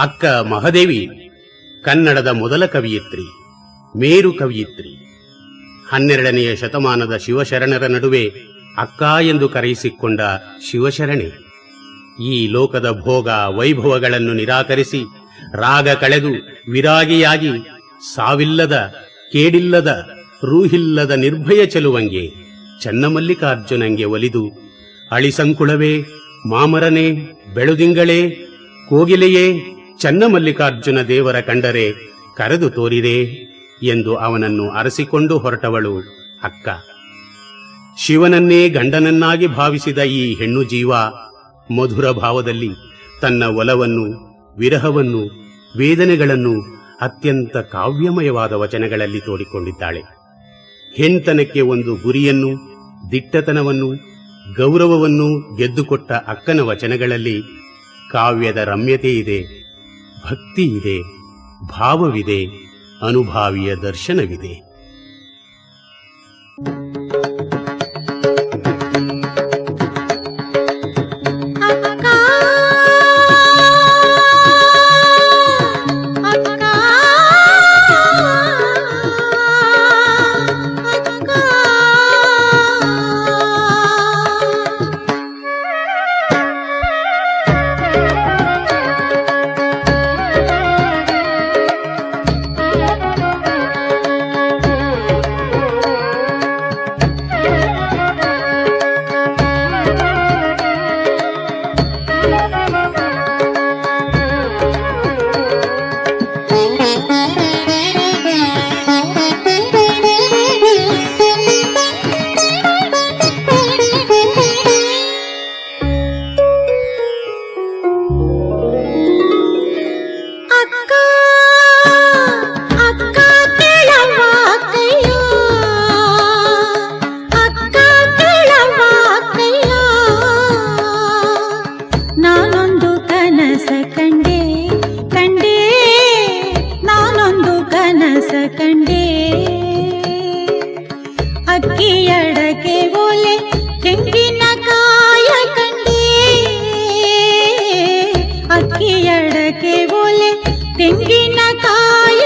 ಅಕ್ಕ ಮಹದೇವಿ, ಕನ್ನಡದ ಮೊದಲ ಕವಿಯಿತ್ರಿ, ಮೇರು ಕವಿಯಿತ್ರಿ. ಹನ್ನೆರಡನೆಯ ಶತಮಾನದ ಶಿವಶರಣರ ನಡುವೆ ಅಕ್ಕ ಎಂದು ಕರೆಯಿಸಿಕೊಂಡ ಶಿವಶರಣೆ. ಈ ಲೋಕದ ಭೋಗ ವೈಭವಗಳನ್ನು ನಿರಾಕರಿಸಿ, ರಾಗ ಕಳೆದು ವಿರಾಗಿಯಾಗಿ ಸಾವಿಲ್ಲದ, ಕೇಡಿಲ್ಲದ, ರೂಹಿಲ್ಲದ ನಿರ್ಭಯ ಚೆಲುವಂಗೆ ಚನ್ನಮಲ್ಲಿಕಾರ್ಜುನಂಗೆ ಒಲಿದು, ಅಳಿಸಂಕುಳವೇ, ಮಾಮರನೇ, ಬೆಳುದಿಂಗಳೇ, ಕೋಗಿಲೆಯೇ ಚನ್ನಮಲ್ಲಿಕಾರ್ಜುನ ದೇವರ ಕಂಡರೆ ಕರೆದು ತೋರಿದೆ ಎಂದು ಅವನನ್ನು ಅರಸಿಕೊಂಡು ಹೊರಟವಳು ಅಕ್ಕ. ಶಿವನನ್ನೇ ಗಂಡನನ್ನಾಗಿ ಭಾವಿಸಿದ ಈ ಹೆಣ್ಣು ಜೀವ ಮಧುರ ಭಾವದಲ್ಲಿ ತನ್ನ ಒಲವನ್ನು, ವಿರಹವನ್ನು, ವೇದನೆಗಳನ್ನು ಅತ್ಯಂತ ಕಾವ್ಯಮಯವಾದ ವಚನಗಳಲ್ಲಿ ತೋಡಿಕೊಂಡಿದ್ದಾಳೆ. ಹೆಣ್ತನಕ್ಕೆ ಒಂದು ಗುರಿಯನ್ನು, ದಿಟ್ಟತನವನ್ನು, ಗೌರವವನ್ನು ಗೆದ್ದುಕೊಟ್ಟ ಅಕ್ಕನ ವಚನಗಳಲ್ಲಿ ಕಾವ್ಯದ ರಮ್ಯತೆ ಇದೆ. ಭಕ್ತಿ ಇದೆ ಭಾವವಿದೆ ಅನುಭಾವಿಯ ದರ್ಶನವಿದೆ. ಕನಸ ಕಂಡೆ ಅಕ್ಕಿಯಡಕೆ ಓಲೆ ತೆಂಗಿನಕಾಯ ಕಂಡೆ ಅಕ್ಕಿಯಡಕೆ ಓಲೆ ತೆಂಗಿನಕಾಯ